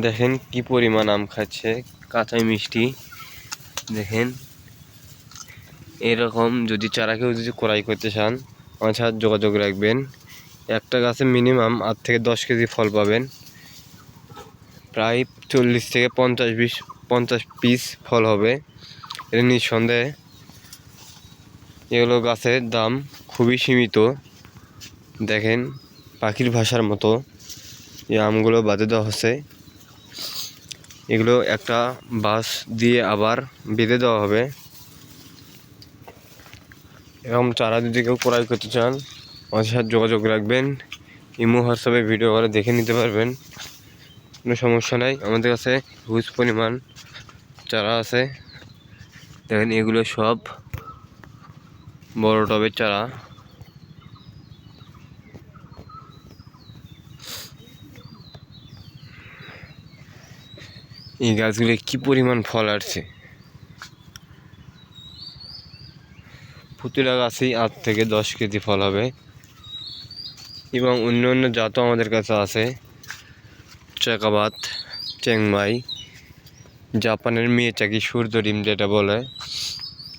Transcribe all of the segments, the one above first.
দেখেন কি পরিমাণ আম খাচ্ছে, কাঁচাই মিষ্টি। দেখেন, এরকম যদি চারা কেউ যদি ক্রয় করতে চান, আমার সাথে যোগাযোগ রাখবেন। একটা গাছে মিনিমাম আট থেকে দশ কেজি ফল পাবেন। প্রায় চল্লিশ থেকে পঞ্চাশ বিশ, পঞ্চাশ পিস ফল হবে। এটা নিঃসন্দেহে এগুলো গাছের দাম খুবই সীমিত। দেখেন, পাখির ভাষার মতো এই আমগুলো বাদে দেওয়া হচ্ছে। এগুলো একটা বাঁশ দিয়ে আবার বেঁধে দেওয়া হবে। এরকম চারা যদি কেউ ক্রয় করতে চান, আমাদের সাথে যোগাযোগ রাখবেন। ইমো, হোয়াটসঅ্যাপে ভিডিও করে দেখে নিতে পারবেন। কোনো সমস্যা নাই। আমাদের কাছে হিউজ পরিমাণ চারা আছে। দেখেন এগুলো সব বড় টবের চারা। এই গাছগুলো কি পরিমাণ ফল আসছে প্রতিটা গাছেই আট থেকে দশ কেজি ফল হবে। এবং অন্য অন্য জাতও আমাদের কাছে আছে। চাকাবাত, চেংমাই, জাপানের মেয়ে চাকি সূর্য ডিম যেটা বলে,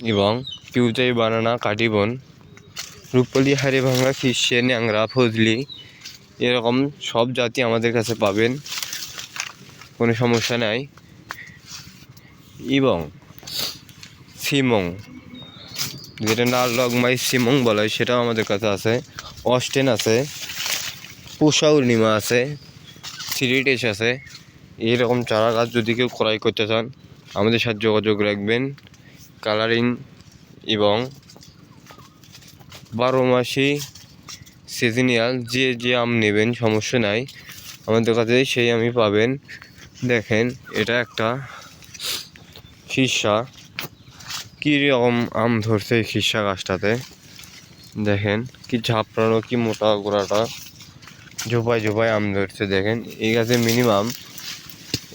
এবং পিউচাই বানানা, কাটিবন, রূপলি হাড়ি ভাঙা ফিসে, ন্যাংরা, ফজলি, এরকম সব জাতি আমাদের কাছে পাবেন। কোনো সমস্যা নাই। এবং সিমং, যেটা নাল লগমাই সিমং বলা হয় সেটাও আমাদের কাছে আছে। অস্টেন আছে, পুষা উর্ণিমা আছে সিরিটেস আছে। এইরকম চারা গাছ যদি কেউ ক্রয় করতে চান, আমাদের সাথে যোগাযোগ রাখবেন। কালারিং এবং বারো মাসি সিজনিয়াল, যে যে আম নেবেন, সমস্যা নাই। আমাদের কাছে সেই আমি পাবেন। দেখেন, এটা একটা শীর্ষা কী রকম আম ধরছে এই শীর্ষা গাছটাতে? দেখেন, কি ঝাপড়ানো, কি মোটা গোড়াটা। ঝোপায় ঝোপায় আম ধরছে, দেখেন। এই গাছে মিনিমাম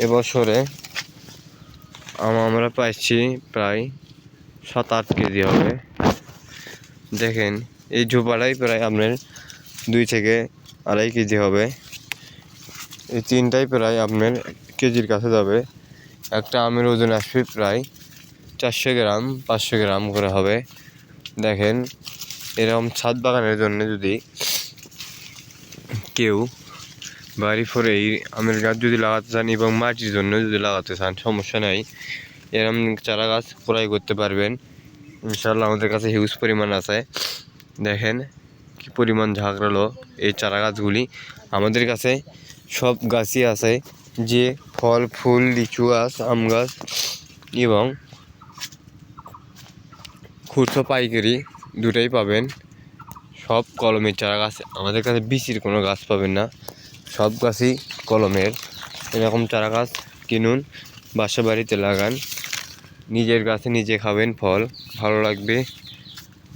এবছরে আম আমরা পাইছি প্রায় সাত আট কেজি হবে। দেখেন, এই ঝোপাটাই প্রায় আপনার দুই থেকে আড়াই কেজি হবে। এই তিনটাই প্রায় আপনার কেজির কাছে যাবে। একটা আমের ওজন আসবে প্রায় চারশো গ্রাম, পাঁচশো গ্রাম করে হবে। দেখেন, এরকম ছাদ বাগানের জন্য যদি কেউ বাড়ি ফোরে এই আমের গাছ যদি লাগাতে চান এবং মাটির জন্য যদি লাগাতে চান, সমস্যা নাই। এরকম চারা গাছ ক্রয় করতে পারবেন। ইনশাল্লাহ আমাদের কাছে হিউজ পরিমাণ আছে। দেখেন, কি পরিমাণ ঝাঁকড়ালো এই চারা গাছগুলি। আমাদের কাছে সব গাছই আছে। যে ফল, ফুল, লিচু গাছ আম গাছ এবং খুচরো পাইকারি দুটাই পাবেন। সব কলমের চারা গাছ, আমাদের কাছে বিচির কোনো গাছ পাবেন না। সব গাছই কলমের। এরকম চারা গাছ কিনুন, বাসা বাড়িতে লাগান, নিজের গাছে নিজে খাবেন ফল। ভালো লাগবে।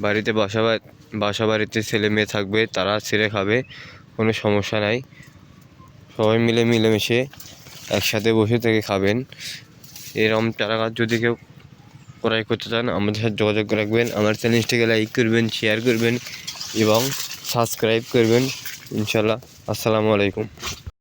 বাড়িতে বাসা বাসা বাড়িতে ছেলে মেয়ে থাকবে, তারা ছেড়ে খাবে, কোনো সমস্যা নাই। সবাই মিলে মিলেমিশে একসাথে বসে থেকে খাবেন। এরকম চারা গাছ যদি কেউ ক্রয় করতে চান, আমাদের সাথে যোগাযোগ রাখবেন, আমার চ্যানেলটিকে লাইক করবেন শেয়ার করবেন এবং সাবস্ক্রাইব করবেন। ইনশাল্লাহ আসসালামু আলাইকুম।